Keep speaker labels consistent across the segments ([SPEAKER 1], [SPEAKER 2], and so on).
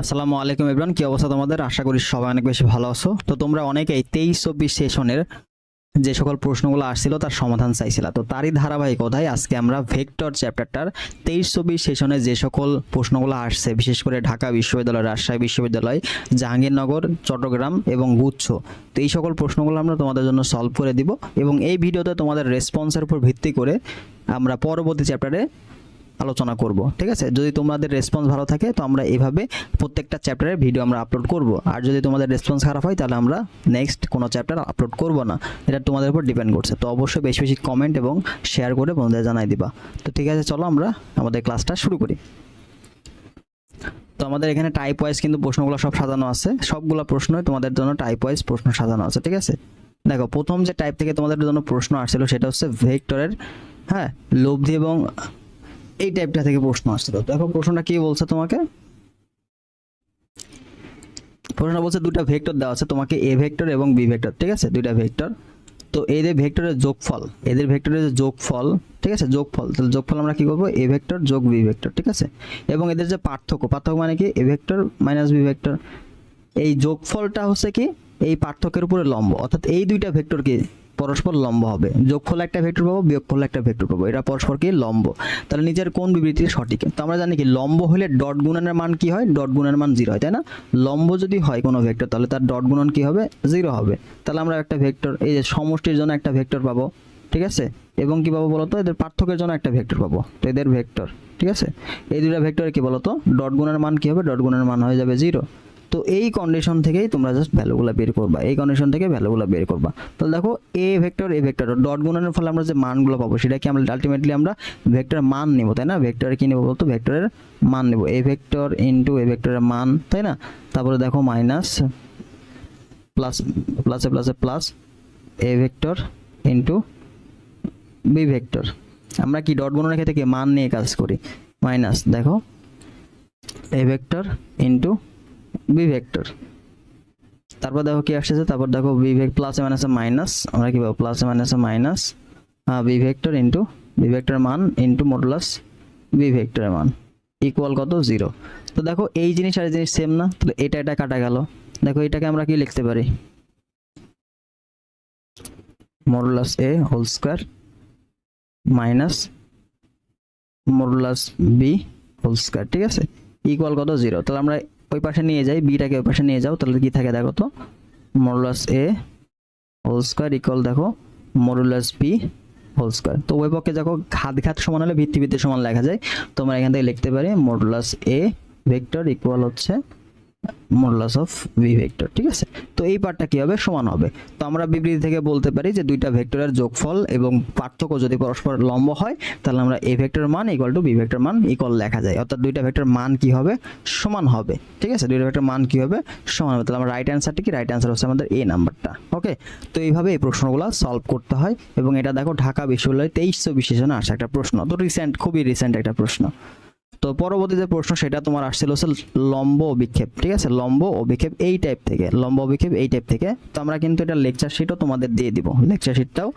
[SPEAKER 1] আসসালামু আলাইকুম ইবরান কি অবস্থা তোমাদের? আশা করি সবাই অনেক বেশি ভালো আছো। তো তোমরা অনেকেই তেইশ চব্বিশ সেশনের যে সকল প্রশ্নগুলো আসছিল তার সমাধান চাইছিল। তো তারই ধারাবাহিক ধারাবাহিকতায় আজকে আমরা ভেক্টর চ্যাপ্টারটার তেইশ চব্বিশ সেশনে যে সকল প্রশ্নগুলো আসছে, বিশেষ করে ঢাকা বিশ্ববিদ্যালয়, রাজশাহী বিশ্ববিদ্যালয়, জাহাঙ্গীরনগর, চট্টগ্রাম এবং গুচ্ছ। তো এই সকল প্রশ্নগুলো আমরা তোমাদের জন্য সলভ করে দিব এবং এই ভিডিওতে তোমাদের রেসপন্সের উপর ভিত্তি করে আমরা পরবর্তী চ্যাপ্টারে আলোচনা করব, ঠিক আছে? যদি তোমাদের রেসপন্স ভালো থাকে, তো আমরা এভাবে প্রত্যেকটা চ্যাপ্টারের ভিডিও আমরা আপলোড করব। আর যদি তোমাদের রেসপন্স খারাপ হয়, তাহলে আমরা নেক্সট কোনো চ্যাপ্টার আপলোড করব না। এটা তোমাদের উপর ডিপেন্ড করছে। তো অবশ্যই বেশি বেশি কমেন্ট এবং শেয়ার করে বন্ধুদের জানাই দিবা। তো ঠিক আছে, চলো আমরা আমাদের ক্লাসটা শুরু করি। তো আমাদের এখানে টাইপ ওয়াইজ কিন্তু প্রশ্নগুলো সব সাজানো আছে। সবগুলো প্রশ্নই তোমাদের জন্য টাইপ ওয়াইজ প্রশ্ন সাজানো আছে, ঠিক আছে? দেখো, প্রথম যে টাইপ থেকে তোমাদের জন্য প্রশ্ন আসছিল, সেটা হচ্ছে ভেক্টরের হ্যাঁ লব্ধি এবং এই টাইপটা থেকে প্রশ্ন আসছিল দেখো প্রশ্নটা কি বলছে তোমাকে? প্রশ্ন বলছে দুটো ভেক্টর দেওয়া আছে, তোমাকে এ ভেক্টর এবং বি ভেক্টর, ঠিক আছে? দুইটা ভেক্টর। তো এদের ভেক্টরের যোগফল, এদের ভেক্টরের যে যোগফল, ঠিক আছে? যোগফল, তাহলে যোগফল আমরা কি করব? এ ভেক্টর যোগ বি ভেক্টর, ঠিক আছে? এবং এদের যে পার্থক্য পার্থক্য মানে কি? A vector minus B vector. এই যোগফলটা হচ্ছে কি? এই পার্থক্যের উপরে লম্ব, অর্থাৎ এই দুইটা ভেক্টর কি পরস্পর লম্ব হবে। যোগফল একটা ভেক্টর পাবো বিয়োগফল একটা ভেক্টর পাবো। এটা পরস্পর কি লম্ব। তাহলে নিজের কোন বিবৃতি সঠিক? তো আমরা জানি কি, লম্ব হলে ডট গুণনের মান কি হয়? ডট গুণনের মান জিরো হয়, তাই না? লম্ব যদি হয় কোনো ভেক্টর, তাহলে তার ডট গুণন কি হবে? জিরো হবে। তাহলে আমরা একটা ভেক্টর, এই যে সমষ্টির জন্য একটা ভেক্টর পাবো, ঠিক আছে? এবং কি পাবো বলতো? এদের পার্থক্যের জন্য একটা ভেক্টর পাবো, তো এদের ভেক্টর, ঠিক আছে? এই দুটা ভেক্টর কি বলতো? ডট গুণের মান কি হবে? ডট গুণের মান হয়ে যাবে জিরো। তো এই কন্ডিশন থেকেই তোমরা জাস্ট ভ্যালুগুলো বের করবা। এই কন্ডিশন থেকে ভ্যালুগুলো বের করবা। তাহলে দেখো A vector A vector dot গুণনের ফলে আমরা যে মানগুলো পাবো, সেটা কি আমরা আলটিমেটলি আমরা ভেক্টর মান নেব, তাই না? ভেক্টর কি নেব বলতো? ভেক্টরের মান নেব। এ ভেক্টর ইনটু এ ভেক্টরের মান, তাই না? তারপরে দেখো মাইনাস প্লাস প্লাসে প্লাসে plus A vector into B vector আমরা কি ডট গুণনের ক্ষেত্রে কি মান নিয়ে কাজ করি? মাইনাস দেখো A vector into B vector. তারপর দেখো কি আসছে তারপর দেখো বি ভেক প্লাসে মাইনাসে মাইনাস আমরা কি পাবো? প্লাসে মাইনাসে minus B vector into B vector মান ইন্টু মডুলাস বি ভেক্টরের মান ইকুয়াল কত? জিরো তো দেখো এই জিনিস আর জিনিস সেম না, তাহলে এটা এটা কাটা গেল। দেখো এটাকে আমরা কি লিখতে পারি? Modulus A whole square minus modulus B whole square ঠিক আছে? ইকুয়াল কত? জিরো তাহলে আমরা ওই পাশে নিয়ে যাই, বিটাকে ওই পাশে নিয়ে যাও, তাহলে কি থাকে দেখো তো? Modulus A whole square equal দেখো মডুলাস বি হোল স্কোয়ার তো ওই পক্ষে দেখো ঘাত ঘাত সমান হলে ভিত্তি ভিত্তি সমান লেখা যায়। তোমরা এখান থেকে লিখতে পারি মডুলাস এ ভেক্টর ইকুয়াল হচ্ছে মডুলাস অফ ভি ভেক্টর ঠিক আছে? তো এই পার্টটা কি হবে? সমান হবে। তো আমরা বিবৃতি থেকে বলতে পারি যে দুইটা ভেক্টরের যোগফল এবং পার্থক্য যদি পরস্পর লম্ব হয়, তাহলে আমরা এ ভেক্টরের মান ইকুয়াল টু বি ভেক্টর মান ইকুয়াল লেখা যায়। অর্থাৎ দুইটা ভেক্টর মান কি হবে? সমান হবে। ঠিক আছে? দুইটা ভেক্টর মান কি হবে? সমান হবে। তাহলে আমরা রাইট অ্যান্সারটি কি? রাইট অ্যান্সার হচ্ছে আমাদের এ নাম্বারটা ওকে তো এইভাবে এই প্রশ্নগুলো সলভ করতে হয় এবং এটা দেখো ঢাকা বিশ্ববিদ্যালয় তেইশশো বিশেষণে আসা একটা প্রশ্ন। তো রিসেন্ট খুবই রিসেন্ট একটা প্রশ্ন। তো পরবর্তী যে প্রশ্ন, সেটা তোমার আসছিল হচ্ছে লম্ব অভিক্ষেপ, ঠিক আছে? লম্ব অভিক্ষেপ এই টাইপ থেকে, লম্ব অভিক্ষেপ এই টাইপ থেকে। তো আমরা কিন্তু এটা লেকচার শিটও তোমাদের দিয়ে দিব লেকচার শিটটাও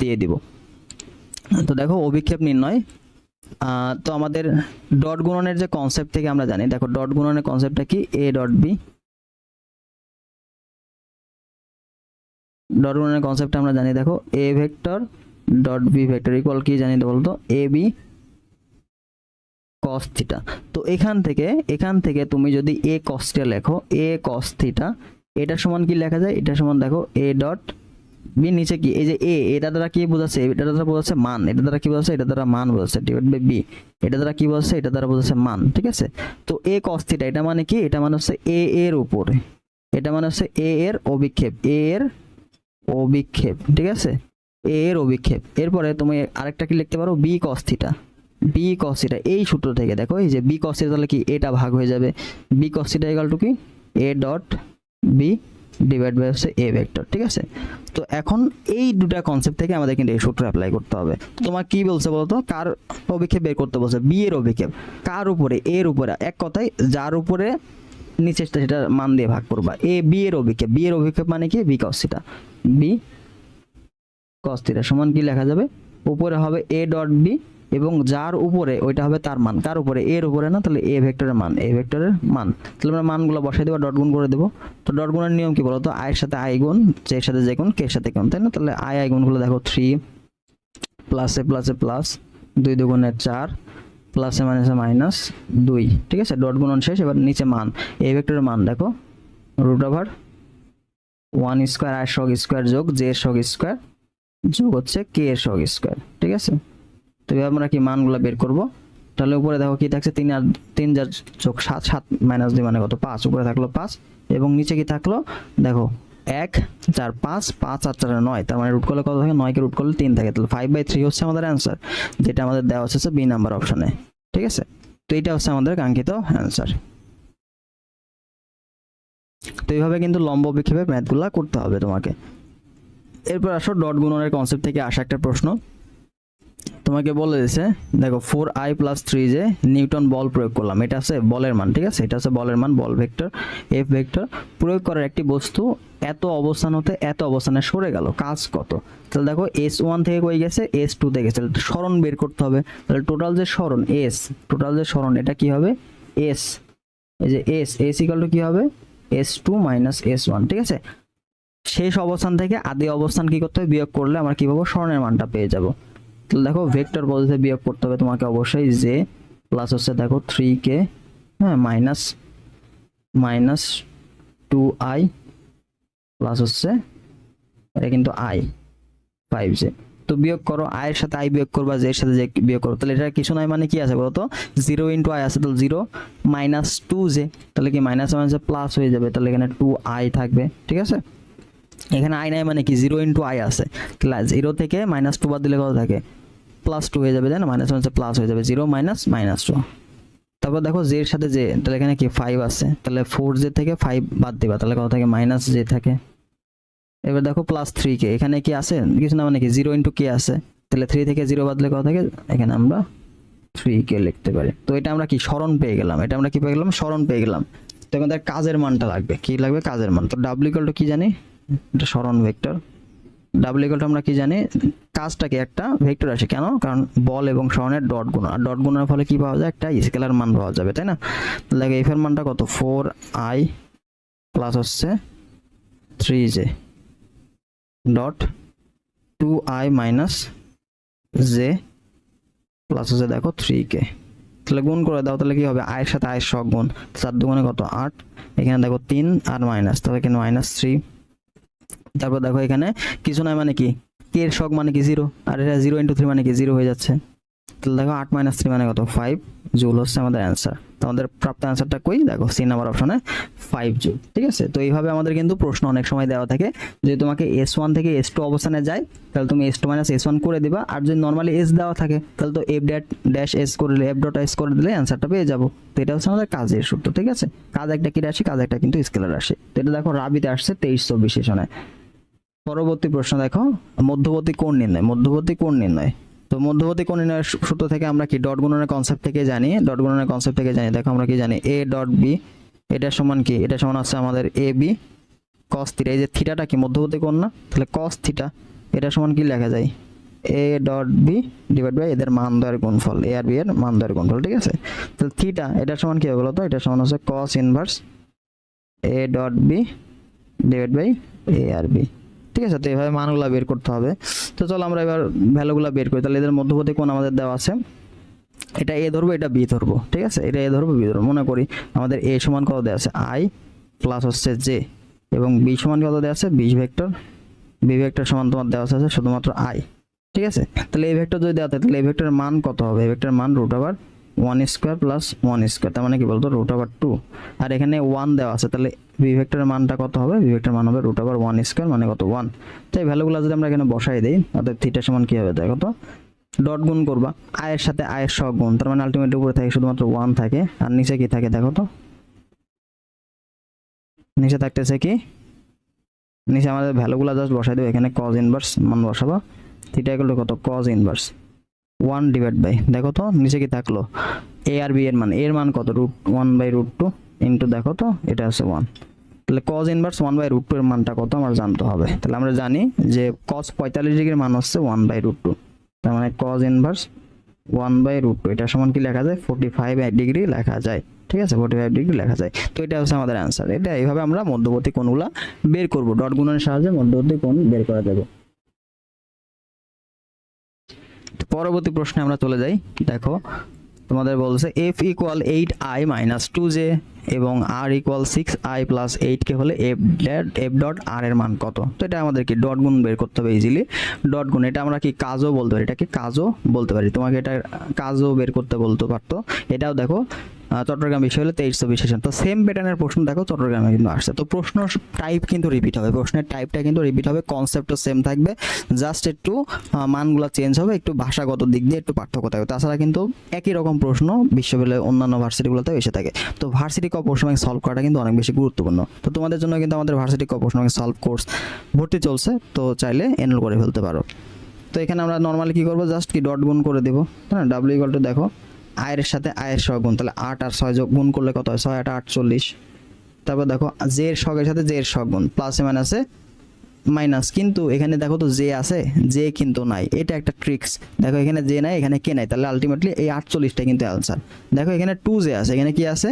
[SPEAKER 1] দিয়ে দিব। তো দেখো, অভিক্ষেপ নির্ণয়। তো আমাদের ডট গুণনের যে কনসেপ্ট থেকে আমরা জানি, দেখো ডট গুণনের কনসেপ্টটা কি? এ ডট বি ডট গুণনের কনসেপ্ট আমরা জানি, দেখো A vector dot B vector equal কি জানি বলতো? এ বি কস থিটা তো এখান থেকে এখান থেকে তুমি যদি এ কসটা লেখো এ কস থিটা এটা সমান কি লেখা যায়? এটা সমান দেখো এ ডট বি নিচে কি? এই যে এ এটা দ্বারা কি বোঝাচ্ছে? এটা দ্বারা বোঝাচ্ছে মান। এটা দ্বারা কি বোঝাচ্ছে? এটা দ্বারা মান বোঝাচ্ছে ডিভাইড বাই বি এটা দ্বারা কি বোঝাচ্ছে? এটা দ্বারা বোঝাচ্ছে মান, ঠিক আছে? তো এ কস থিটা এটা মানে কি? এটা মানে হচ্ছে এ এর উপরে। এটা মানে হচ্ছে এ এর অভিক্ষেপ এ এর অভিক্ষেপ, ঠিক আছে? এ এর অভিক্ষেপ। এরপরে তুমি আরেকটা কি লিখতে পারো? B cos theta B cos theta এই সূত্র থেকে দেখো, এই যে বি কস থিটা তাহলে কি এটা ভাগ হয়ে যাবে? B cos theta equal to কি? A dot B divide by হচ্ছে এ ভেক্টর ঠিক আছে? তো এখন এই দুটা কনসেপ্ট থেকে আমাদের কিন্তু এই সূত্র অ্যাপ্লাই করতে হবে। তোমার কি বলছে বলতো? কার অভিক্ষেপ বের করতে বলছে? বি এর অভিক্ষেপ। কার উপরে? এর উপরে। এক কথায়, যার উপরে নিচেরটা সেটা মান দিয়ে ভাগ করবা। এ বি এর অভিক্ষেপ। বি এর অভিক্ষেপ মানে কি? B cos theta B cos theta সমান কি লেখা যাবে? উপরে হবে এ ডট বি এবং যার উপরে ওইটা হবে তার মান। কার উপরে এর উপরে না, তাহলে এ ভেক্টরের মান, এ ভেক্টরের মান। তাহলে আমরা মানগুলো বসাই দেবো ডট গুণ করে দেবো। তো ডট গুণের নিয়ম কি বলতো? আয়ের সাথে আই গুণ যে সাথে যে গুণ কে সাথে গুণ, তাই না? তাহলে আই আই গুণগুলো দেখো থ্রি প্লাসে প্লাসে প্লাস দুই দুগুণে চার প্লাসে মাইনাসে মাইনাস দুই। ঠিক আছে? ডট গুণন শেষ, এবার নিচে মান। এ ভেক্টরের মান দেখো। রুট ওভার ওয়ান স্কোয়ার আর সগ স্কোয়ার যোগ জে সগ স্কোয়ার যোগ হচ্ছে কে সগ স্কোয়ার ঠিক আছে? তো আমরা কি মানগুলো বের করব? তাহলে উপরে দেখো কি থাকছে? তিন আর তিন যার চোখ সাত সাত মাইনাস দুই মানে কত? পাঁচ। উপরে থাকল পাঁচ। এবং নিচে কি থাকল? দেখো, এক, চার, পাঁচ পাঁচ আর চার নয়। তার মানে রুট করলে কত থাকে? নয়কে রুট করলে তিন থাকে। তাহলে ফাইভ বাই থ্রি হচ্ছে আমাদের অ্যান্সার যেটা আমাদের দেওয়া হচ্ছে বি নাম্বার অপশনে ঠিক আছে? তো এটা হচ্ছে আমাদের কাঙ্ক্ষিত অ্যান্সার তো এইভাবে কিন্তু লম্ব বিক্ষেপে ম্যাথগুলো করতে হবে তোমাকে। এরপর আসো ডট গুণনের কনসেপ্ট থেকে আসা একটা প্রশ্ন। তোমাকে বলে দিয়েছে দেখো ফোর আই প্লাস থ্রি যে নিউটন বল প্রয়োগ করলাম, এটা আছে বলের মান, ঠিক আছে? এটা আছে বলের মান, বল ভেক্টর এফ ভেক্টর, প্রয়োগ করার একটি বস্তু এত অবস্থান হতে এত অবস্থানে সরে গেল, কাজ কত? তাহলে দেখো এস ওয়ান থেকে কই গেছে? এস টু থেকে গেছে, তাহলে স্মরণ বের করতে হবে, তাহলে টোটাল যে স্মরণ এস টোটাল যে স্মরণ এটা কি হবে? এস এই যে এস এস ইকাল টু কি হবে? S two minus S one ঠিক আছে? শেষ অবস্থান থেকে আদি অবস্থান কি করতে হবে? বিয়োগ করলে আমরা কি পাবো? স্মরণের মানটা পেয়ে যাব। দেখো ভেক্টর পদ্ধতিতে বিয়োগ করতে হবে তোমাকে অবশ্যই যে প্লাস হচ্ছে দেখো থ্রি কে হ্যাঁ minus minus two I plus হচ্ছে এটা কিন্তু আই ফাইভ জে তো বিয়োগ করো আয়ের সাথে আই বিয়োগ করবা জে এর সাথে যে বিয়োগ করো, তাহলে এটা কিছু নয় মানে কি আছে বলতো? জিরো ইন্টু আই আছে, তাহলে জিরো মাইনাস টু জে তাহলে কি মাইনাস মাইনাসে প্লাস হয়ে যাবে, তাহলে এখানে টু আই থাকবে, ঠিক আছে? এখানে আই নাই মানে কি জিরো ইন্টু আই আছে। জিরো থেকে মাইনাস টু বাদ দিলে কত থাকে? প্লাস টু হয়ে যাবে, তাই না? মাইনাস মাইনাসে প্লাস হয়ে যাবে। জিরো মাইনাস মাইনাস টু তারপর দেখো জে এর সাথে জে তাহলে এখানে কি ফাইভ আছে? তাহলে ফোর জে থেকে ফাইভ বাদ দিবা। তাহলে কত থাকে? মাইনাস জে থাকে। এবার দেখো প্লাস থ্রি কে। এখানে কি আছে? কিছু না মানে কি? জিরো ইন্টু কে আছে। তাহলে থ্রি থেকে জিরো বাদলে কত থাকে? এখানে আমরা থ্রি কে লিখতে পারি। তো এটা আমরা কি? স্মরণ পেয়ে গেলাম। এটা আমরা কি পেয়ে গেলাম স্মরণ পেয়ে গেলাম। তো আমাদের কাজের মানটা লাগবে। কি লাগবে? কাজের মান। তো ডাব্লিউ কি জানি? এটা স্মরণ ভেক্টর। ডাব্লিউ ইকুয়াল টু আমরা কি জানি? কাজটা কি একটা ভেক্টর আসে। কেন? কারণ বল এবং স্মরণের ডট গুণ। আর ডট গুণের ফলে কি পাওয়া যায়? একটা স্কেলার মান পাওয়া যাবে, তাই না? তাহলে এফ এর মানটা কত? ফোর আই প্লাস হচ্ছে three J dot two I minus J plus হচ্ছে দেখো থ্রি কে তাহলে গুণ করে দাও, তাহলে কি হবে? আয়ের সাথে আয়ের সব গুণ। চার দুগুণে কত? আট। এখানে দেখো তিন আর মাইনাস তাহলে এখানে মাইনাস থ্রি তারপর দেখো এখানে কিছু নয় মানে কি? কে এর শখ মানে কি? জিরো আর এটা জিরো ইন্টু থ্রি মানে কি? জিরো হয়ে যাচ্ছে। তাহলে দেখো আট মাইনাস থ্রি মানে কত? ফাইভ জুল হচ্ছে আমাদের অ্যান্সার তো আমাদের প্রাপ্ত অ্যান্সারটা কই? দেখো সি নাম্বার অপশনে ফাইভ জুল ঠিক আছে? তো এইভাবে আমাদের কিন্তু প্রশ্ন অনেক সময় দেওয়া থাকে। যদি তোমাকে এস ওয়ান থেকে এস টু অবস্থানে যায়, তাহলে তুমি S two minus S one করে দিবা। আর যদি নর্মালি এস দেওয়া থাকে, তাহলে তো এফ ড্যাট ড্যাশ এস করে দিলে এফ ডট এস করে দিলে অ্যান্সারটা পেয়ে যাব। তো এটা হচ্ছে আমাদের কাজের সূত্র, ঠিক আছে? কাজ একটা কি রাশি, কাজ একটা কিন্তু স্কেলার রাশি। তো এটা দেখো রাবিতে আসছে তেইশ চব্বিশ সেশনে। পরবর্তী প্রশ্ন দেখো, মধ্যবর্তী কোণ নির্ণয়, মধ্যবর্তী কোণ নির্ণয়। তো মধ্যবর্তী কোণ নির্ণয়ের সূত্র থেকে আমরা কি ডট গুণনের কনসেপ্ট থেকে জানি? ডট গুণনের কনসেপ্ট থেকে জানি। দেখো আমরা কি জানি? এ ডট বি এটা সমান কি? এটা সমান আছে আমাদের এ বি কস থিটা এই যে থিটাটা কি মধ্যবর্তী কোণ না? তাহলে কস থিটা এটা সমান কি লেখা যায়? A dot B divide by এদের মান দয়ের গুণফল এ আর বি এর মান দয়ের গুণফল, ঠিক আছে? তাহলে থিটা এটা সমান কি হবে বলো তো এটা সমান হচ্ছে cos inverse A dot B divide by A R B ঠিক আছে, তো এইভাবে মানগুলো বের করতে হবে। তো চলো আমরা এবার ভ্যালুগুলো বের করি। তাহলে এদের মধ্যবর্তী কোন আমাদের দেওয়া আছে। এটা এ ধরবো, এটা বি ধরবো, ঠিক আছে? এটা এ ধরবো, বি ধরবো। মনে করি আমাদের এ সমান কত দেওয়া আছে? আই প্লাস হচ্ছে জে এবং বি সমান কত দেওয়া আছে? B vector. বি ভেক্টর সমান তোমার দেওয়া আছে শুধুমাত্র আই, ঠিক আছে? তাহলে এই ভেক্টর যদি দেওয়া থাকে, তাহলে এই ভেক্টরের মান কত হবে? এই ভেক্টরের মান root over one square plus one square তার মানে কি বলতো? রুট ওভার টু আর এখানে ওয়ান দেওয়া আছে, তাহলে বিভেক্টরের মানটা কত হবে? বিভেক্টের মান হবে রুট ওভার ওয়ান স্কোয়ার মানে কত? ওয়ান তো এই ভ্যালুগুলো যদি আমরা এখানে বসাই দিই, অর্থাৎ থিটা সমান কি হবে? দেখো তো ডট গুণ করবা। আয়ের সাথে আয়ের সহ গুণ, তার মানে আলটিমেট উপরে থাকে শুধুমাত্র ওয়ান থাকে। আর নিচে কি থাকে দেখো তো? নিচে থাকতেছে কি? নিচে আমাদের ভ্যালুগুলো জাস্ট বসাই দেবো, এখানে কজ ইনভার্স মান বসাবো। থিটা এগুলো কত? Cos inverse one divide by দেখো তো, নিচে কি থাকল? এ আর বি এর মান এর মান কত? Root one by root two into দেখো তো, এটা হচ্ছে ওয়ান তাহলে cos inverse one by root two এর মানটা কত? আমার জানতে হবে। তাহলে আমরা জানি যে কজ পঁয়তাল্লিশ ডিগ্রির মান হচ্ছে ওয়ান বাই রুট টু তার মানে cos inverse one by root two এটা সমান কি লেখা যায়? ফোর্টি ফাইভ ডিগ্রি লেখা যায়। ঠিক আছে? ফোর্টি ফাইভ ডিগ্রি লেখা যায়। তো এটা হচ্ছে আমাদের অ্যান্সার এটা এইভাবে আমরা মধ্যবর্তী কোণগুলা বের করব। ডট গুণনের সাহায্যে মধ্যবর্তী কোণ বের করা যাবে পরবর্তী প্রশ্নে আমরা চলে যাই। দেখো, তোমাদের বলছে F equal eight I minus two J এবং R equal six I plus এইটকে হলে F dot F dot R এর মান কত? তো এটা আমাদেরকে ডট গুণ বের করতে হবে ইজিলি ডট গুণ, এটা আমরা কি কাজও বলতে পারি? এটাকে কাজও বলতে পারি? তোমাকে এটা কাজও বের করতে বলতে পারতো। এটাও দেখো চট্টগ্রাম বিষয় হলে বিশেষণ তো সেম প্যাটার্নের প্রশ্ন দেখো, চট্টগ্রামে কিন্তু আসছে। তো প্রশ্ন টাইপ কিন্তু রিপিট হবে। প্রশ্নের টাইপটা কিন্তু রিপিট হবে কনসেপ্টও সেম থাকবে। জাস্ট একটু মানগুলো চেঞ্জ হবে, একটু ভাষাগত দিক দিয়ে একটু পার্থক্য থাকবে। তাছাড়া কিন্তু একই রকম প্রশ্ন বিশ্ববিদ্যালয়ে অন্যান্য ভার্সিটিগুলোতেও এসে থাকে। তো ভার্সিটি ক প্রশ্ন ব্যাংক সলভ করাটা কিন্তু অনেক বেশি গুরুত্বপূর্ণ। তো তোমাদের জন্য কিন্তু আমাদের ভার্সিটি ক প্রশ্ন ব্যাংক সলভ কোর্স ভর্তি চলছে। তো চাইলে এনরোল করে ফেলতে পারো। তো এখানে আমরা নর্মালি কি করব? জাস্ট কি ডট গুণ করে দেবো হ্যাঁ? ডাব্লিউ ইকুয়াল টু দেখো। আয়ের সাথে আয়ের সহ গুণ, তাহলে আট আর ছয় যোগ গুণ করলে কত হয়? ছয় আট আটচল্লিশ। তারপর দেখো জে এর সগের সাথে জে এর সগ গুণ প্লাসে মাইনাসে মাইনাস কিন্তু এখানে দেখো তো জে আছে, জে কিন্তু নাই। এটা একটা ট্রিক্স দেখো এখানে জে নাই, এখানে কে নাই? তাহলে আলটিমেটলি এই আটচল্লিশটা কিন্তু অ্যান্সার দেখো এখানে টু জে আছে, এখানে কি আছে?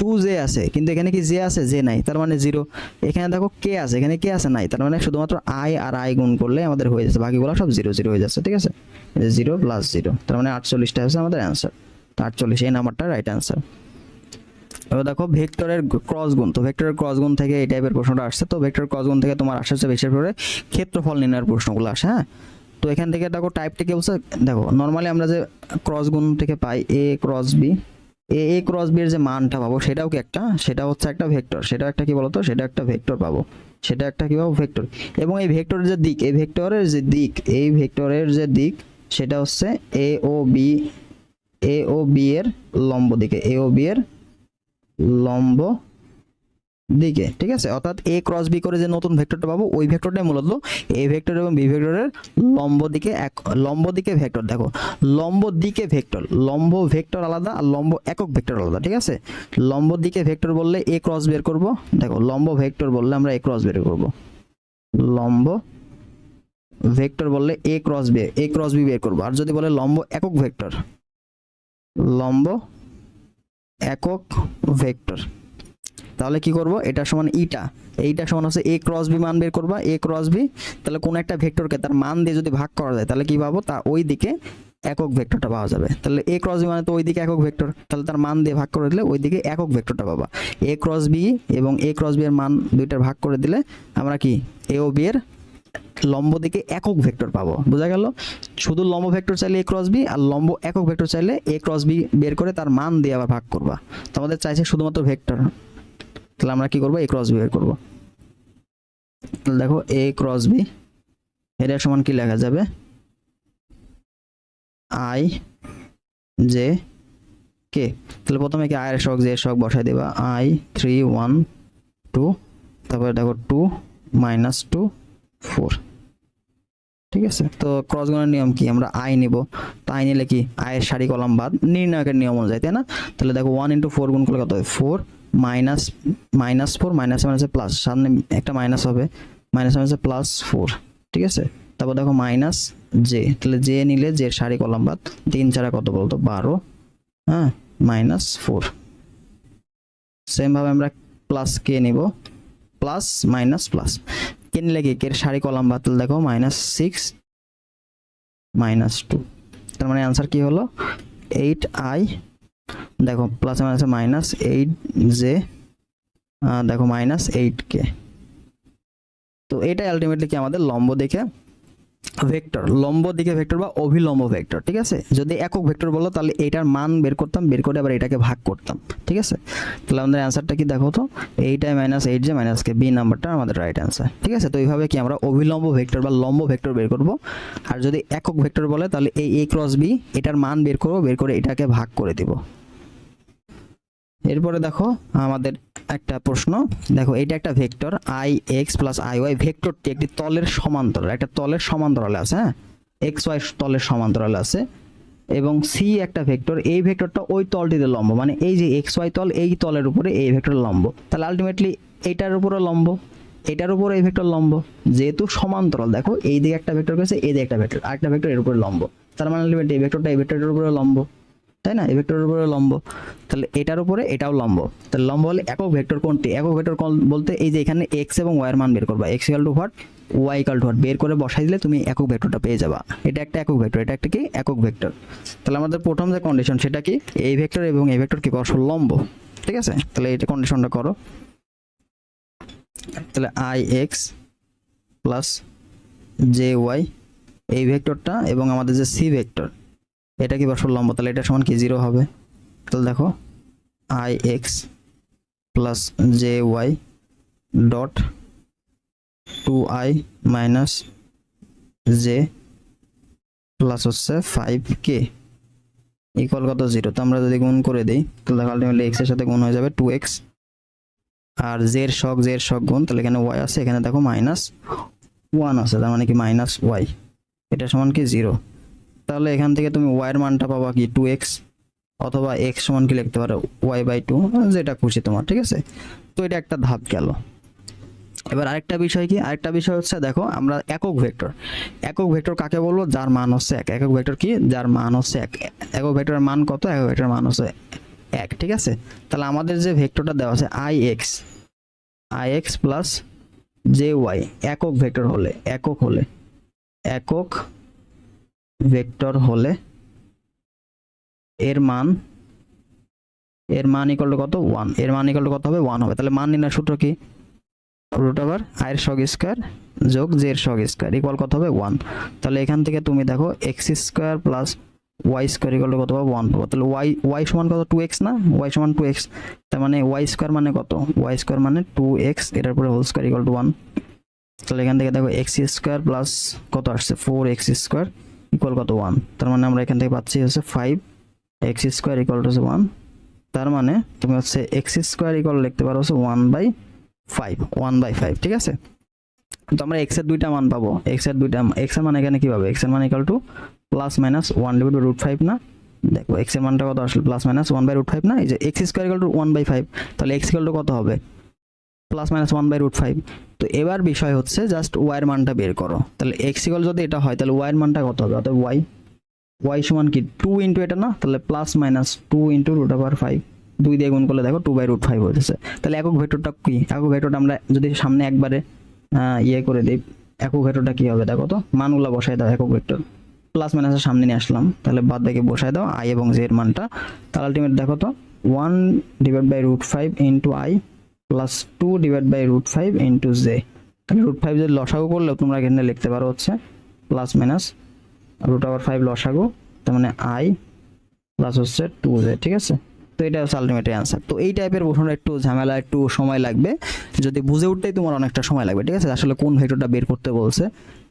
[SPEAKER 1] টু জে আছে, কিন্তু এখানে কি জে আছে? জে নাই, তার মানে জিরো এখানে দেখো কে আছে, এখানে কে আছে? নাই, তার মানে শুধুমাত্র আই আর আই গুণ করলে আমাদের হয়ে যাচ্ছে। বাকিগুলো সব জিরো জিরো হয়ে যাচ্ছে, ঠিক আছে? জিরো প্লাস জিরো তার মানে আটচল্লিশটা হচ্ছে আমাদের অ্যান্সার আটচল্লিশ, এই নাম্বারটা রাইট অ্যান্সার এবার দেখো, ভেক্টরের ক্রস গুণ। তো ভেক্টরের ক্রস গুণ থেকে এই টাইপের প্রশ্নটা আসছে। তো ভেক্টর ক্রস গুণ থেকে তোমার আসা হচ্ছে বেশি করে ক্ষেত্রফল নির্ণয়ের প্রশ্নগুলো আসে হ্যাঁ? তো এখান থেকে দেখো টাইপ থেকে বলছে? দেখো নর্মালি আমরা যে ক্রস গুণ থেকে পাই A cross B A A cross B এর যে মানটা পাবো, সেটাও কি একটা? সেটা হচ্ছে একটা ভেক্টর। সেটা একটা কি বলতো? সেটা একটা ভেক্টর পাবো। সেটা একটা কি পাবো? ভেক্টর। এবং এই ভেক্টরের যে দিক, এই ভেক্টরের যে দিক, এই ভেক্টরের যে দিক, সেটা হচ্ছে এ ও বি এ ও বি এর লম্ব দিকে এ ও বি এর লম্ব দিকে, ঠিক আছে? অর্থাৎ এ ক্রস বি করে যে নতুন ভেক্টরটা পাবো, ওই ভেক্টরটাই মূলত এ ভেক্টর এবং বি ভেক্টরের লম্ব দিকে এক, লম্ব দিকে ভেক্টর। দেখো, লম্ব দিকে ভেক্টর, লম্ব ভেক্টর আলাদা আর লম্ব একক ভেক্টর আলাদা, ঠিক আছে? লম্ব দিকে ভেক্টর বললে এ ক্রস বের করব, দেখো, লম্ব ভেক্টর বললে আমরা এ ক্রস বের করব। লম্ব ভেক্টর বললে A cross B A cross B বের করব, আর যদি বলে লম্ব একক ভেক্টর লম্ব একক ভেক্টর। তাহলে কি করব? এটা সমান ইটা। এইটা সমান হচ্ছে এ ক্রস বি মান বের করবা। এ ক্রস বি, তাহলে কোন একটা ভেক্টরকে তার মান দিয়ে যদি ভাগ করা যায়, তাহলে কি পাবো? তা ওই দিকে একক ভেক্টরটা পাওয়া যাবে। তাহলে এ ক্রস বি মানে তো ওই দিকে একক ভেক্টর। তাহলে তার মান দিয়ে ভাগ করে দিলে ওই দিকে একক ভেক্টরটা পাবা। এ ক্রস বি এবং এ ক্রস বি এর মান দুইটার ভাগ করে দিলে আমরা কি? এ ও বি এর লম্ব দিকে একক ভেক্টর পাবো। বোঝা গেল? শুধু লম্ব ভেক্টর চাইলে এ ক্রস বি আর লম্ব একক ভেক্টর চাইলে এ ক্রস বি বের করে তার মান দিয়ে আবার ভাগ করবা। তো আমাদের চাইছে শুধুমাত্র ভেক্টর। তাহলে আমরা কি করব? এ ক্রস বি বের করব। তাহলে দেখো, এ ক্রস বি এটা সমান কি লেখা যাবে? আই জে কে তাহলে প্রথমে কি আয়ের শখ জে শখ বসাই দেবা। আই থ্রি ওয়ান টু তারপরে দেখো টু মাইনাস টু ফোর। ঠিক আছে? তো ক্রস গুণের নিয়ম কি? আমরা আই নিব। তো আই নিলে কি? আয়ের সারি কলাম বাদ। নির্ণায়কের নিয়ম অনুযায়ী, তাই না? তাহলে দেখো ওয়ান ইন্টু ফোর গুণ করলে কত হয়? Four minus minus four minus মাইনাসে প্লাস সামনে একটা মাইনাস হবে। মাইনাস মাইনাসে প্লাস ফোর ঠিক আছে? তারপর দেখো মাইনাস জে তাহলে জে নিলে জে সারি কলাম বাদ। তিন ছাড়া কত বলতো বারো। হ্যাঁ? মাইনাস ফোর সেমভাবে আমরা প্লাস কে নিব? প্লাস মাইনাস প্লাস কে লাগে কে? কে সারি কলাম, বাতিল, দেখো মাইনাস সিক্স মাইনাস টু তার মানে অ্যান্সার কি হলো? এইট আই দেখো প্লাস মাইনাসে মাইনাস এইট জে দেখো মাইনাস এইট কে তো এটা আলটিমেটলি কি আমাদের লম্ব দেখে ভেক্টর, লম্ব দিকে ভেক্টর বা অভিলম্ব ভেক্টর, ঠিক আছে? যদি একক ভেক্টর বলো, তাহলে এটার মান বের করতাম, বের করে আবার এটাকে ভাগ করতাম, ঠিক আছে? তাহলে আমাদের অ্যান্সারটা কি দেখো তো? এইটাই মাইনাস এইট যে মাইনাস কে বি নাম্বারটা আমাদের রাইট অ্যান্সার ঠিক আছে? তো এইভাবে কি আমরা অভিলম্ব ভেক্টর বা লম্ব ভেক্টর বের করব? আর যদি একক ভেক্টর বলে, তাহলে এই এ ক্রস বি এটার মান বের করব, বের করে এটাকে ভাগ করে দিব। এরপরে দেখো আমাদের একটা প্রশ্ন। দেখো, এটা একটা vector I X plus I Y ভেক্টরটি একটি তলের সমান্তরাল, একটা তলের সমান্তরালে আছে হ্যাঁ? এক্স ওয়াই তলের সমান্তরালে আছে এবং সি একটা ভেক্টর, এই ভেক্টরটা ওই তলটিতে লম্ব মানে এই যে এক্স ওয়াই তল, এই তলের উপরে এই ভেক্টর লম্ব। তাহলে আলটিমেটলি এইটার উপরে লম্ব, এটার উপরে এই ভেক্টর লম্ব। যেহেতু সমান্তরাল, দেখো এই দিকে একটা ভেক্টর গেছে এই দিকে একটা ভেক্টর, আরেকটা ভেক্টর এর উপরে লম্ব। তার মানে আলটিমেট এই ভেক্টরটা এই ভেক্টরের উপরে লম্ব। তাই না? এই ভেক্টরের উপরে লম্ব। তাহলে এটার উপরে, এটাও লম্ব। তাহলে লম্ব হলে একক ভেক্টর কোনটি? একক ভেক্টর বলতে এই যে এখানে এক্স এবং ওয়াই এর মান বের করবা। X equal to what Y equal to what বের করে বসাই দিলে তুমি একক ভেক্টরটা পেয়ে যাবা। এটা একটা একক ভেক্টর এটা একটা কি? একক ভেক্টর তাহলে আমাদের প্রথম যে কন্ডিশন সেটা কি? এই ভেক্টর এবং এই ভেক্টর কি পরস্পর লম্ব? ঠিক আছে? তাহলে এটা কন্ডিশনটা করো। তাহলে I X plus J Y এই ভেক্টরটা এবং আমাদের যে সি ভেক্টর এটা কি পরস্পর লম্ব? তাহলে এটা সমান কি? জিরো হবে। তাহলে দেখো I X plus J Y dot two I minus J plus হচ্ছে ফাইভ কে ইকুয়াল কত? জিরো। তো আমরা যদি গুণ করে দিই, তাহলে আলটিমেটলি এক্সের সাথে গুণ হয়ে যাবে টু এক্স আর জের শক জের শক গুণ, তাহলে এখানে ওয়াই আছে, এখানে দেখো মাইনাস ওয়ান আছে, তার মানে কি মাইনাস ওয়াই এটা সমান কি? জিরো। তাহলে এখান থেকে তুমি ওয়াইয়ের মানটা পাবা কি টু এক্স অথবা এক্স সমান কি লিখতে পারো ওয়াই বাই টু যেটা খুশি তোমার, ঠিক আছে? তো এটা একটা ধাপ গেল। এবার আরেকটা বিষয় কি? আরেকটা বিষয় হচ্ছে, দেখো, আমরা একক ভেক্টর। একক ভেক্টর কাকে বলব? যার মান হচ্ছে এক। একক ভেক্টর কি? যার মান হচ্ছে এক। একক ভেক্টরের মান কত? একক ভেক্টরের মান হচ্ছে এক, ঠিক আছে? তাহলে আমাদের যে ভেক্টরটা দেওয়া আছে I X I X plus J Y একক ভেক্টর হলে, একক হলে, একক ভেক্টর হলে এর মান এর মান ইকুয়াল টু কত? ওয়ানের মান ইকুয়াল টু কত হবে? ওয়ান হবে। তাহলে মান নির্ণয় সূত্র কি? রুট ওভার আয়ের সগ স্কোয়ার যোগ জের সগ স্কোয়ার ইকুয়াল কত হবে? ওয়ান তাহলে এখান থেকে তুমি দেখো X square plus Y square equal কত পাবো ওয়ান পাবো। তাহলে ওয়াই ওয়াই সমান কত? টু এক্স না? ওয়াই সমান টু এক্স তার মানে ওয়াই স্কোয়ার মানে কত? ওয়াই স্কোয়ার মানে টু এক্স এটার পরে whole square equal to one তাহলে এখান থেকে দেখো এক্স স্কোয়ার প্লাস কত আসছে? ফোর এক্স স্কোয়ার ইকুয়াল কত? ওয়ান তার মানে আমরা এখান থেকে পাচ্ছি হচ্ছে five X square equal to one তার মানে তুমি হচ্ছে এক্স স্কোয়ার ইকুয়াল লিখতে পারো হচ্ছে one by five one by five ঠিক আছে? তো আমরা এক্সের দুইটা মান পাবো। এক্সের দুইটা এক্সের মান এখানে কি পাবো? এক্সের মান equal to plus minus one divide root five না? দেখো এক্সের মানটা কত আসলে? Plus minus one by root five না? এই যে X square equal to one by five তাহলে এক্স ইকুয়াল টু কত হবে? Plus minus one by root five তো এবার বিষয় হচ্ছে জাস্ট ওয়াইয়ের মানটা বের করো। তাহলে এক্স ইকুয়াল যদি এটা হয়, তাহলে ওয়াইয়ের মানটা কত হবে? অর্থাৎ ওয়াই ওয়াই সমান কি? টু ইন্টু এটা না? তাহলে plus minus two into root over five দুই দিয়ে গুণ করলে দেখো টু বাই রুট ফাইভ হতেছে তাহলে একক ভেক্টরটা কি? একক ভেক্টরটা আমরা যদি সামনে একবারে ইয়ে করে দিই, একক ভেক্টরটা কি হবে দেখো তো? মানগুলো বসাই দাও, একক ভেক্টর। প্লাস মাইনাসের সামনে নিয়ে আসলাম। তাহলে বাদ বাকি বসাই দাও আই এবং জে এর মানটা। তাহলে আলটিমেট দেখো তো one divide by root five into I plus two divide by root five into J তাহলে রুট ফাইভ যদি লসাগু করলেও তোমরা এখানে লিখতে পারো হচ্ছে প্লাস মাইনাস রুট আবার ফাইভ লসাগু, তার মানে আই প্লাস হচ্ছে টু জে ঠিক আছে? তো এটা হচ্ছে আলটিমেট অ্যান্সার তো এই টাইপের প্রশ্নটা একটু ঝামেলা, একটু সময় লাগবে। যদি বুঝে উঠতেই তোমার অনেকটা সময় লাগবে, ঠিক আছে? আসলে কোন ভেক্টরটা বের করতে বলছে?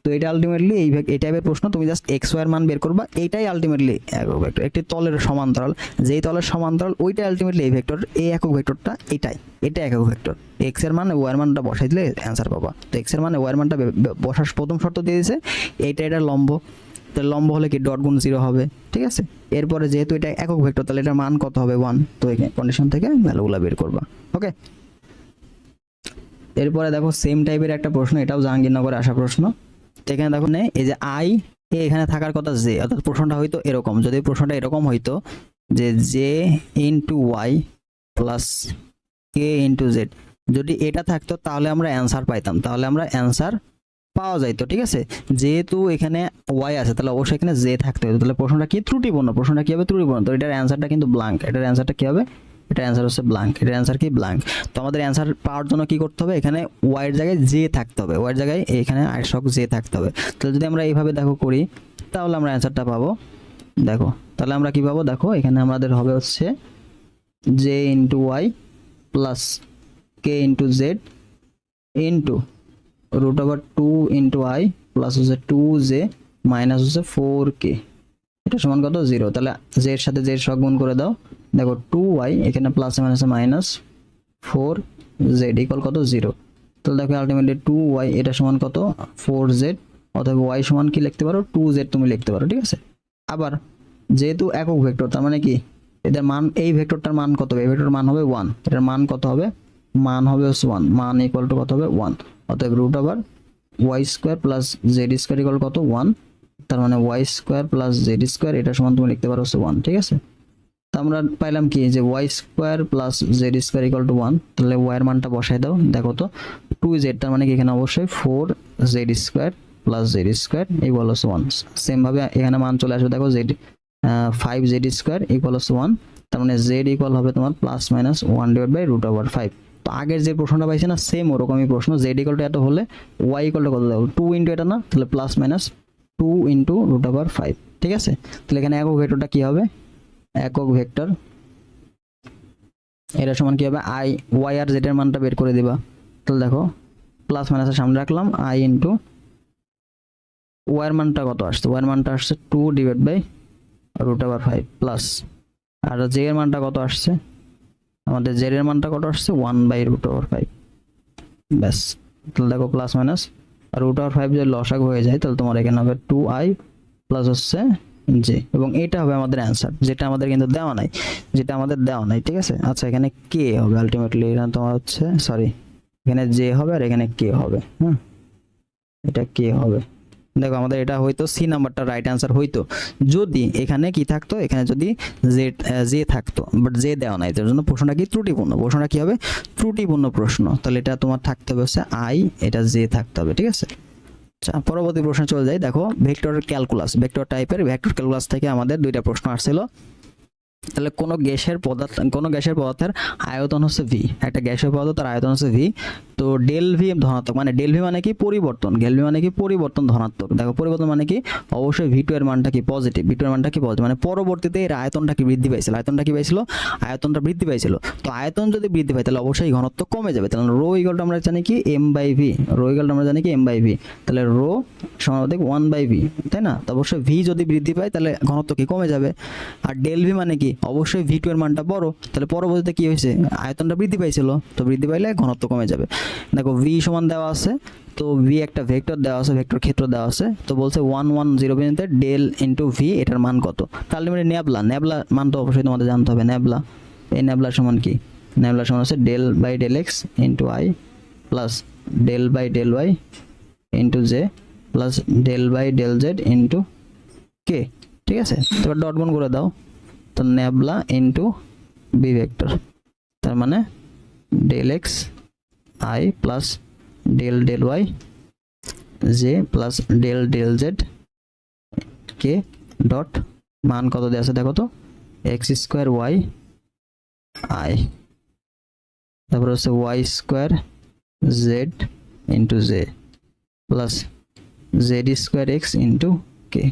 [SPEAKER 1] তো এটা আলটিমেটলি এই এই টাইপের প্রশ্ন, তুমি জাস্ট এক্স ওয়ার মান বের করবা, এইটাই আলটিমেটলি একক ভেক্টর একটি তলের সমান্তরাল। যেই তলের সমান্তরাল, ওইটাই আলটিমেটলি এই ভেক্টর এই একক ভেক্টরটা এটাই, এটা একক ভেক্টর এক্সের মান ওয়ার মানটা বসাই দিলে অ্যান্সার পাবা। তো এক্সের মানে ওয়ার মানটা বসার প্রথম শর্ত দিয়ে দিয়েছে, এইটা এটা লম্ব। তো লম্ব হলে কি ডট গুণ জিরো হবে? ঠিক আছে? এরপরে যেহেতু এটা একক ভেক্টর তাহলে এটার মান কত হবে? ওয়ান তো এই কন্ডিশন থেকে ভ্যালুগুলো বের করবা। ওকে এরপরে দেখো সেম টাইপের একটা প্রশ্ন, এটাও জাহাঙ্গীরনগরে আসা প্রশ্ন। এখানে দেখো এই যে আই এ এখানে থাকার কথা জে অর্থাৎ প্রশ্নটা হয়তো এরকম। যদি প্রশ্নটা এরকম হইতো যে J into Y plus K into Z যদি এটা থাকতো তাহলে আমরা অ্যান্সার পাইতাম। তাহলে আমরা অ্যান্সার পাওয়া যাইতো, ঠিক আছে? যেহেতু এখানে ওয়াই আছে, তাহলে অবশ্যই এখানে জে থাকতে হবে তাহলে প্রশ্নটা কি? ত্রুটিপূর্ণ। প্রশ্নটা কি হবে ত্রুটিপূর্ণ? তো এটার অ্যান্সারটা কিন্তু ব্লাঙ্ক এটার অ্যান্সারটা কি হবে এটার অ্যান্সার হচ্ছে ব্লাঙ্ক এটার অ্যান্সার কি ব্লাঙ্ক তো আমাদের অ্যান্সার পাওয়ার জন্য কি করতে হবে? এখানে ওয়াইয়ের জায়গায় জে থাকতে হবে। ওয়াইয়ের জায়গায় এখানে আয়সক জে থাকতে হবে। তাহলে যদি আমরা এইভাবে দেখো করি, তাহলে আমরা অ্যান্সারটা পাবো। দেখো, তাহলে আমরা কি পাবো? দেখো, এখানে আমাদের হবে হচ্ছে J into Y plus K into Z into root over two into I plus হচ্ছে টু জে মাইনাস হচ্ছে ফোর কে এটা সমান কত? জিরো তাহলে জের সাথে জেড সব গুণ করে দাও। দেখো টু ওয়াই এখানে প্লাস মাইনাসে মাইনাস ফোর জেড ইকুয়াল কত? জিরো তাহলে দেখো আলটিমেটলি টু ওয়াই এটা সমান কত? ফোর জেড অথবা ওয়াই সমান কি লিখতে পারো? টু জেড তুমি লিখতে পারো, ঠিক আছে? আবার যেহেতু একক ভেক্টর, তার মানে কি? এদের মান, এই ভেক্টরটার মান কত হবে? এই ভেক্টর মান হবে ওয়ান এটার মান কত হবে? মান হবে হচ্ছে ওয়ান মান ইকুয়াল টু কত হবে? ওয়ান অতএব root over Y square plus Z square equal কত? ওয়ান তার মানে Y square plus Z square এটা সমান তুমি লিখতে পারো হচ্ছে ওয়ান ঠিক আছে? তো আমরা পাইলাম কি, যে Y square plus Z square equal to one তাহলে ওয়াই এর মানটা বসাই দাও, দেখো তো টু জেড তার মানে কি এখানে অবশ্যই four Z square plus Z square equal হচ্ছে ওয়ান সেমভাবে এখানে মান চলে আসবে, দেখো Z five Z square equal হচ্ছে ওয়ান তার মানে জেড ইকুয়াল হবে তোমার plus minus one divide by root over five তো আগের যে প্রশ্নটা পাইছে না সেম ওরকমই প্রশ্ন জেড ইকুয়াল টু এত হলে ওয়াই ইকুয়াল টু কত দেবো? টু ইন্টু এটা না, তাহলে plus minus two into root over five ঠিক আছে? তাহলে এখানে একক ভেক্টরটা কি হবে? একক ভেক্টর। এটা সমান কি হবে? আই ওয়াই আর জেড এর মানটা বের করে দিবা। তাহলে দেখো প্লাস মাইনাসের সামনে রাখলাম আই ইন্টু ওয়ার মানটা কত আসছে? ওয়ার মানটা আসছে two divide by root over five plus R J এর মানটা কত আসছে? আমাদের জেড এর মানটা কত আসছে? One by root over five ব্যাস। তাহলে দেখো plus minus root over five যদি লসাগ হয়ে যায়, তাহলে তোমার এখানে হবে টু আই প্লাস হচ্ছে জে, এবং এটা হবে আমাদের অ্যান্সার যেটা আমাদের কিন্তু দেওয়া নাই, যেটা আমাদের দেওয়া নাই, ঠিক আছে? আচ্ছা এখানে কে হবে আলটিমেটলি এটা তোমার হচ্ছে সরি এখানে জে হবে আর এখানে কে হবে হ্যাঁ এটা কে হবে। দেখো, আমাদের এটা হয়তো সি নাম্বারটা রাইট অ্যান্সার হইতো। যদি এখানে কি থাকতো? এখানে যদি জে জে থাকতো বাট জে দেওয়া নাই, তার জন্য প্রশ্নটা কি ত্রুটিপূর্ণ? প্রশ্নটা কি হবে? ত্রুটিপূর্ণ প্রশ্ন। তাহলে এটা তোমার থাকতে হবে হচ্ছে আই এটা জে থাকতে হবে, ঠিক আছে? পরবর্তী প্রশ্ন চলে যাই। দেখো ভেক্টর ক্যালকুলাস ভেক্টর টাইপের ভেক্টর ক্যালকুলাস থেকে আমাদের দুইটা প্রশ্ন আসছিল। তাহলে কোনো গ্যাসের পদার্থ, কোনো গ্যাসের পদার্থের আয়তন হচ্ছে ভি একটা গ্যাসের পদার্থ, তার আয়তন হচ্ছে ভি তো ডেল ভি ধনাত্মক মানে ডেল ভি মানে কি? পরিবর্তন। ডেল ভি মানে কি? পরিবর্তন ধনাত্মক। দেখো, পরিবর্তন মানে কি? অবশ্যই ভি টু এর মানটা কি? পজিটিভ ভি টু এর মানটা কি? পজিটিভ মানে পরবর্তীতে এর আয়তনটা কি বৃদ্ধি পাইছিল? আয়তনটা কি পাইছিল? আয়তনটা বৃদ্ধি পাইছিল। তো আয়তন যদি বৃদ্ধি পায়, তাহলে অবশ্যই ঘনত্ব কমে যাবে। তাহলে রো ইগলটা আমরা জানি কি? এম বাই ভি রো ইগলটা আমরা জানি কি? এম বাই ভি তাহলে রো সমানুপাতিক ওয়ান বাই ভি তাই না? তো অবশ্যই ভি যদি বৃদ্ধি পায়, তাহলে ঘনত্ব কি? কমে যাবে। আর ডেল ভি মানে কি? অবশ্যই ভি এর মানটা বড়। তাহলে পরবর্তীতে কি হয়েছে? আয়তনটা বৃদ্ধি পাইছিল, তো বৃদ্ধি পাইলে ঘনত্ব কমে যাবে। দেখো ভি সমান দেওয়া আছে, তো ভি একটা ভেক্টর দেওয়া আছে ভেক্টর ক্ষেত্র দেওয়া আছে, তো বলছে ওয়ান ওয়ান জিরো বিন্দুতে ডেল ইন্টু ভি এটার মান কত? মানে ন্যাবলা ন্যাবলা মান তো অবশ্যই তোমাদের জানতে হবে ন্যাবলা এই ন্যাবলা সমান কি? ন্যাবলা সমান হচ্ছে del by del X into I plus del by del Y into J plus del by del Z into K ঠিক আছে? এবার ডট বন করে দাও। তো ন্যাবলা ইন্টু বি ভেক্টর তার মানে del X I plus del del Y J plus del del Z K dot মান কত দেওয়া আছে দেখো তো? এক্স স্কোয়ার ওয়াই আই তারপর হচ্ছে Y square Z into J plus Z square X into K?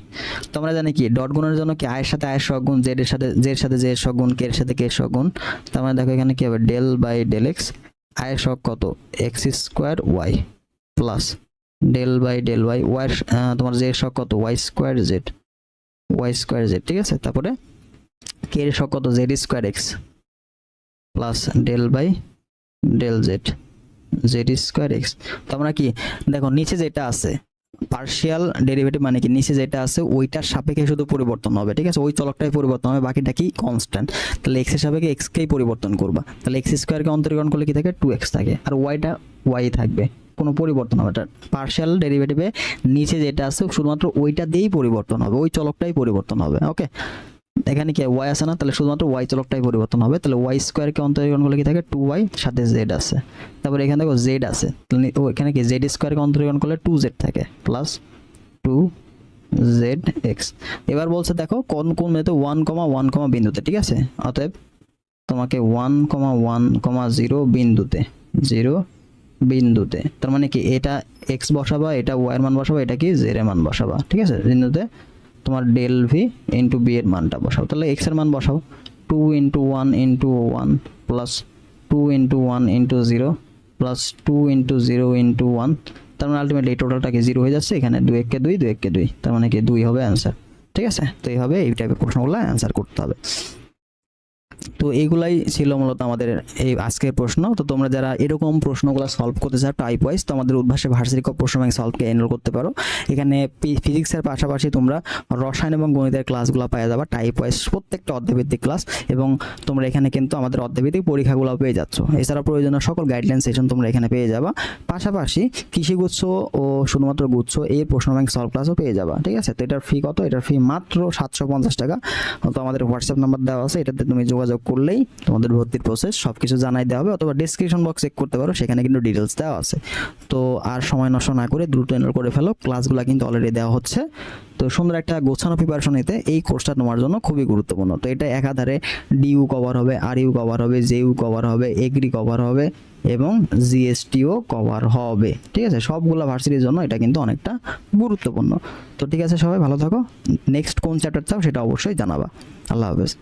[SPEAKER 1] তো আমরা জানি কি? ডট গুণের জন্য কি আয়ের সাথে আয়ের সগুণ জেড এর সাথে, জেড সাথে জেড সগুণ কে এর সাথে কে তার মানে দেখো এখানে কি হবে? ডেল বাই ডেল এক্স, আয়ের সগ কত? X square Y plus del by del Y Y তোমার জেড সগ কত? Y square Z, Y square Z, ঠিক আছে? তারপরে কে এর সগ কত? Z square X plus del by del Z Z square X. তো আমরা কি? দেখো, নিচে যেটা আছে পার্শিয়াল ডেরিভেটিভ মানে কি? নিচে যেটা আছে, ওইটার সাপেক্ষে শুধু পরিবর্তন হবে, ঠিক আছে? ওই চলকটাই পরিবর্তন হবে, বাকিটা কি কনস্ট্যান্ট তাহলে এক্সের সাপেক্ষে এক্সকেই পরিবর্তন করবা? তাহলে এক্স স্কোয়ারকে অন্তর্গ্রহণ করলে কি থাকে? টু এক্স থাকে, আর ওয়াইটা ওয়াই থাকবে, কোনো পরিবর্তন হবে এটা পার্শিয়াল ডেরিভেটিভে নিচে যেটা আছে, শুধুমাত্র ওইটা দিয়েই পরিবর্তন হবে, ওই চলকটাই পরিবর্তন হবে ওকে এখানে কি ওয়াই আছে না? তাহলে শুধুমাত্র ওয়াই চলকটাই পরিবর্তন হবে। তাহলে ওয়াই স্কোয়ারকে অন্তরীকরণ করলে কি থাকে? টু ওয়াই সাথে জেড আছে। তারপরে এখানে দেখো জেড আছে। তাহলে এখানে কি? জেড স্কোয়ারকে অন্তরীকরণ করলে টু জেড থাকে প্লাস টু জেড এক্স এবার বলছে দেখো কোন কোন মেয়েতে ওয়ান কমা ওয়ান কমা বিন্দুতে, ঠিক আছে? অতএব তোমাকে one comma one comma zero বিন্দুতে জিরো বিন্দুতে। তার মানে কি? এটা এক্স বসাবা, এটা ওয়াই এর মান বসাবা, এটা কি? জেড এর মান বসাবা, ঠিক আছে? বিন্দুতে তোমার ডেল ভি ইন্টু বি এর মানটা বসাও। তাহলে এক্সের মান বসাও। Two into one into one plus two into one into zero plus two into zero into one তার মানে আলটিমেটলি এই টোটালটাকে জিরো হয়ে যাচ্ছে। এখানে দুই এককে দুই দুই এককে দুই। তার মানে কি? দুই হবে অ্যান্সার ঠিক আছে? তো এইভাবে এই টাইপের প্রশ্নগুলো অ্যান্সার করতে হবে। তো এইগুলাই ছিল মূলত আমাদের এই আজকের প্রশ্ন। তো তোমরা যারা এরকম প্রশ্নগুলো সলভ করতে চাও টাইপ ওয়াইজ তো আমাদের উদ্ভাসে ভার্সিটি কপ প্রশ্ন ব্যাংক সলভকে এনরোল করতে পারো। এখানে ফিজিক্সের পাশাপাশি তোমরা রসায়ন এবং গণিতের ক্লাসগুলো পেয়ে যাবা টাইপ ওয়াইজ প্রত্যেকটা অধ্যায়ভিত্তিক ক্লাস এবং তোমরা এখানে কিন্তু আমাদের অধ্যায়ভিত্তিক পরীক্ষাগুলো পেয়ে যাচ্ছ। এছাড়া প্রয়োজনীয় সকল গাইডলাইন সেশন তোমরা এখানে পেয়ে যাবা। পাশাপাশি কৃষিগুচ্ছ ও শুধুমাত্র গুচ্ছ এই প্রশ্ন ব্যাংক সলভ ক্লাসও পেয়ে যাবা, ঠিক আছে? তো এটার ফি কত? এটার ফি মাত্র সাতশো পঞ্চাশ টাকা। তো আমাদের হোয়াটসঅ্যাপ নাম্বার দেওয়া আছে, এটাতে তুমি যোগাযোগ করলেই তোমাদের ভর্তির প্রসেস সব কিছু জানাই দেওয়া হবে অথবা ডিসক্রিপশন বক্স চেক করতে পারো, সেখানে কিন্তু ডিটেলস দেওয়া আছে। তো আর সময় নষ্ট না করে দ্রুত এনরোল করে ফেলো ক্লাসগুলো কিন্তু অলরেডি দেওয়া হচ্ছে। তো সুন্দর একটা গোছানো প্রিপারেশন নিতে এই কোর্সটা তোমার জন্য খুবই গুরুত্বপূর্ণ। তো এটা একাধারে ডিইউ কভার হবে আর ইউ কভার হবে জেইউ কভার হবে এগ্রি কভার হবে এবং জিএসটিও কভার হবে। ঠিক আছে? সবগুলো ভার্সিটির জন্য এটা কিন্তু অনেকটা গুরুত্বপূর্ণ। তো ঠিক আছে সবাই, ভালো থাকো। নেক্সট কোন চ্যাপ্টার চাও সেটা অবশ্যই জানাবা। আল্লাহ হাফেজ।